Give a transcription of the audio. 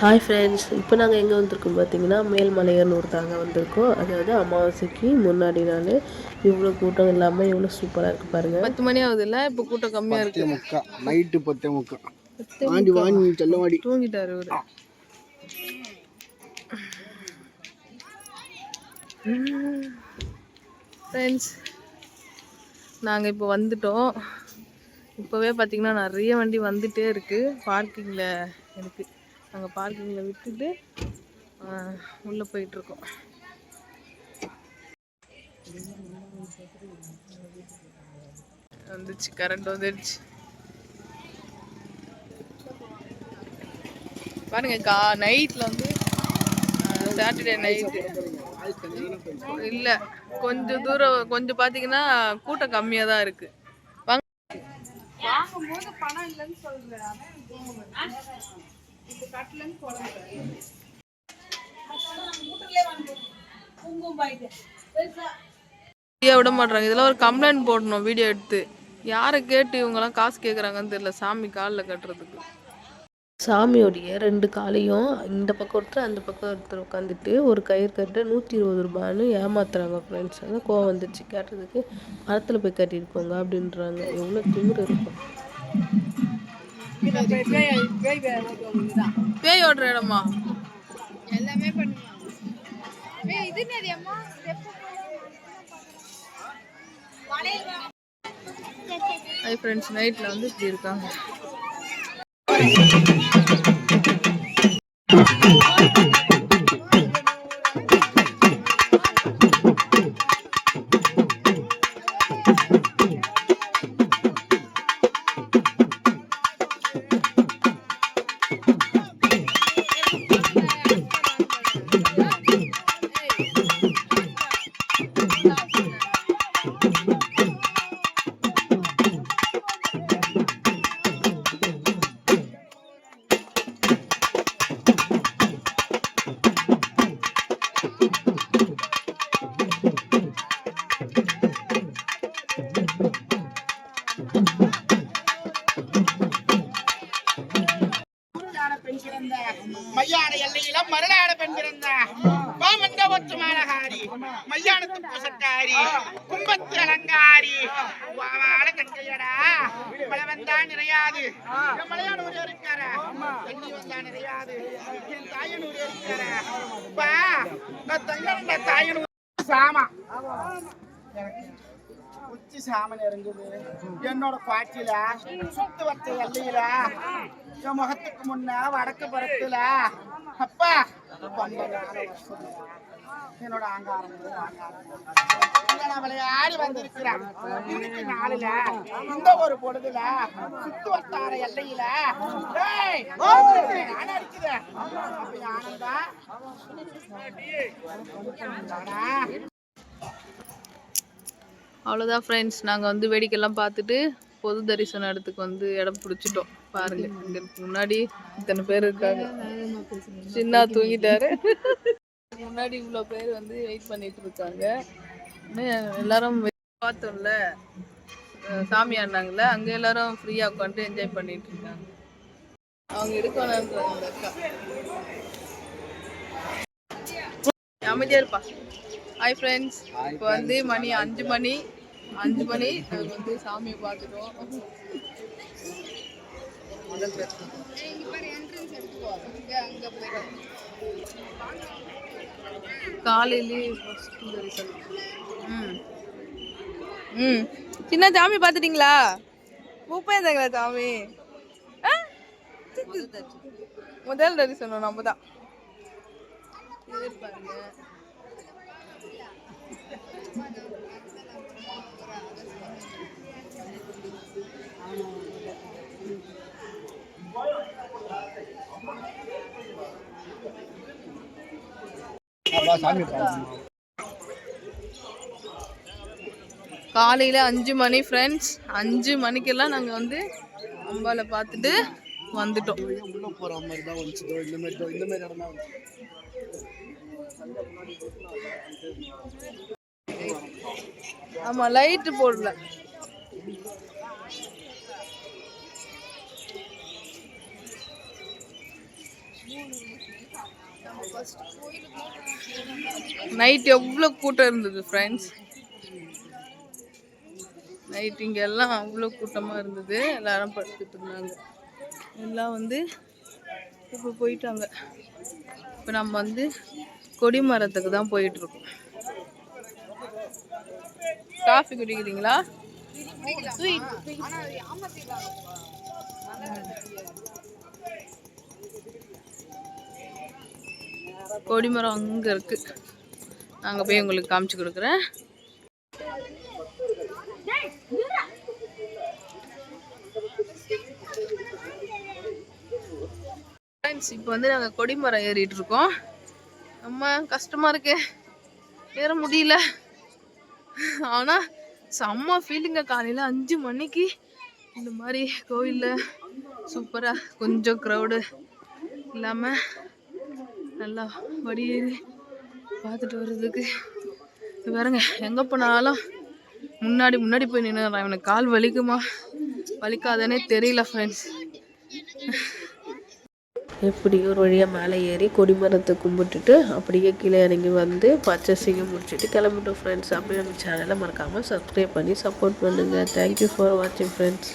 Hi friends இப்போ நாங்கள் எங்கே வந்திருக்கோம் பார்த்தீங்கன்னா மேல்மலையனூர் தாங்க வந்திருக்கோம். அதாவது அமாவாசைக்கு முன்னாடி நாள் இவ்வளோ கூட்டம் இல்லாமல் இவ்வளோ சூப்பராக இருக்குது பாருங்கள் பத்து மணி ஆகுது இல்ல இப்போ கூட்டம் கம்மியா இருக்கு. முக்கா நைட்டு பத்தே முக்கா. ஆண்டி வாங்கி செல்ல வாடி. தூங்கிட்டாரு இவரு. ஃப்ரெண்ட்ஸ் நாங்கள் இப்போ வந்துட்டோம். இப்போவே பார்த்தீங்கன்னா நிறைய வண்டி வந்துட்டே இருக்கு. பார்க்கிங்கில் இருக்கு. நாங்கள் பார்க்கிங்கில் விட்டுட்டு உள்ளே போயிட்டுருக்கோம். வந்துச்சு கரண்ட் வந்துடுச்சு பாருங்க கா நைட்டில் வந்து சாட்டர்டே நைட்டு இல்லை கொஞ்சம் தூரம் கொஞ்சம் பார்த்தீங்கன்னா கூட்டம் கம்மியாக தான் இருக்கு. வாங்க. வீடியோ விட மாட்றாங்க. இதெல்லாம் ஒரு கம்ப்ளைண்ட் போடணும் வீடியோ எடுத்து. யாரை கேட்டு இவங்கெல்லாம் காசு கேட்குறாங்கன்னு தெரியல சாமி காலில் கட்டுறதுக்கு. சாமியோடைய ரெண்டு காலையும் இந்த பக்கம் ஒருத்தர் அந்த பக்கம் ஒருத்தர் உட்காந்துட்டு ஒரு கயிறு கட்டு நூற்றி இருபது ரூபான்னு ஏமாத்துறாங்க ஃப்ரெண்ட்ஸ் அதான் கோவம் வந்துச்சு கேட்டதுக்கு மரத்தில் போய் கட்டிட்டு போங்க அப்படின்றாங்க. எவ்வளோ திமிரு இருக்கும். பேய் ஓடுற இடமா? எல்லாமே பண்ணுவாங்க ஏய், இது அம்மா? ஹை ஃப்ரெண்ட்ஸ் நைட்டில் வந்து இப்படி இருக்காங்க. மையான எல்லையில மருளாட பெண் பிறந்தா. மாமந்த ஒற்று மையானத்து பூசக்காரி கும்பத்து அலங்காரி. வாவால கங்கையடா மழை வந்தா நிறையாது. என் ஒரு இருக்கார? தண்ணி வந்தா நிறையாது. என் தாயனூர் இருக்கார? பா நான் தங்க தாயன் சாமா. உச்சி சாமன் இறங்குது. என்னோட பாட்டில சுத்து வச்ச எல்லையில என் முகத்துக்கு முன்ன வடக்கு புறத்துல. அப்பா என்னோட ஆங்காரம் விளையாடி வந்திருக்கிறேன். இன்னைக்கு நாளில இந்த ஒரு பொழுதுல சுத்து வட்டார எல்லையில ஏய், யானை ஆனந்தா அவ்வளோதான் ஃப்ரெண்ட்ஸ் நாங்கள் வந்து வேடிக்கைலாம் பார்த்துட்டு பொது தரிசன இடத்துக்கு வந்து இடம் பிடிச்சிட்டோம். பாருங்க இங்க முன்னாடி இத்தனை பேர் இருக்காங்க. சின்ன தூங்கிட்டாரு. முன்னாடி இவ்வளோ பேர் வந்து வெயிட் பண்ணிட்டு இருக்காங்க. எல்லாரும் பார்த்தோம்ல. சாமி ஆடினாங்கல்ல அங்கே எல்லாரும் ஃப்ரீயாக உட்காந்து என்ஜாய் பண்ணிட்டு இருக்காங்க. அவங்க எடுக்கணும் அக்கா. அமைதியா இருப்பா. ஹாய் ஃப்ரெண்ட்ஸ் இப்போ வந்து மணி அஞ்சு மணி. அஞ்சு மணி. நாங்கள் வந்து சாமியை பார்த்துட்டோம். முதல் தரிசனம் ம். ம். சின்ன சாமி பார்த்துட்டீங்களா? பூப்பேந்தாங்களா சாமி? ஆ? முதல் தரிசனம் நம்ம தான். பாருங்க காலையில் அஞ்சு மணி ஃப்ரெண்ட்ஸ் அஞ்சு மணிக்கெல்லாம் நாங்கள் வந்து அம்பாவை பார்த்துட்டு வந்துட்டோம். உள்ள போற மாதிரி தான் வந்துச்சு இந்த மாதிரி இந்த மாதிரி இடம் தான் ஆமா ஆமாம் லைட்டு போடல. நைட் எவ்வளோ கூட்டம் இருந்தது ஃப்ரெண்ட்ஸ் நைட் இங்கே எல்லாம் அவ்வளோ கூட்டமாக இருந்தது. எல்லாரும் படுத்துட்டு இருந்தாங்க. எல்லாம் வந்து இப்போ போயிட்டாங்க. இப்போ நம்ம வந்து கொடிமரத்துக்கு தான் போயிட்டு இருக்கோம் காஃபி குடிக்கிறீங்களா? கொடிமரம் அங்கே இருக்கு. அங்கே போய் உங்களுக்கு காமிச்சு கொடுக்குறேன். இப்போ வந்து நாங்கள் கொடிமரம் ஏறிட்டு இருக்கோம். அம்மா கஷ்டமாக இருக்கே. ஏற முடியல. ஆனால் செம்ம ஃபீலிங்க காலையில் அஞ்சு மணிக்கு இந்த மாதிரி கோயிலில் சூப்பராக கொஞ்சம் க்ரௌடு இல்லாமல் நல்லா வடியேறி பார்த்துட்டு வர்றதுக்கு. இது பாருங்க எங்கே போனாலும் முன்னாடி முன்னாடி போய் நின்னுறான் இவனுக்கு கால் வலிக்குமா? வலிக்காதனே தெரியல ஃப்ரெண்ட்ஸ் எப்படியும் ஒரு வழியாக மேலே ஏறி கொடிமரத்தை கும்பிட்டுட்டு அப்படியே கீழே இறங்கி வந்து பர்ச்சேசிங்கை முடிச்சுட்டு கிளம்பிட்டோம் ஃப்ரெண்ட்ஸ் அப்படியே நம்ம சேனலை மறக்காமல் சப்ஸ்கிரைப் பண்ணி சப்போர்ட் பண்ணுங்கள் தேங்க்யூ ஃபார் வாட்சிங் ஃப்ரெண்ட்ஸ்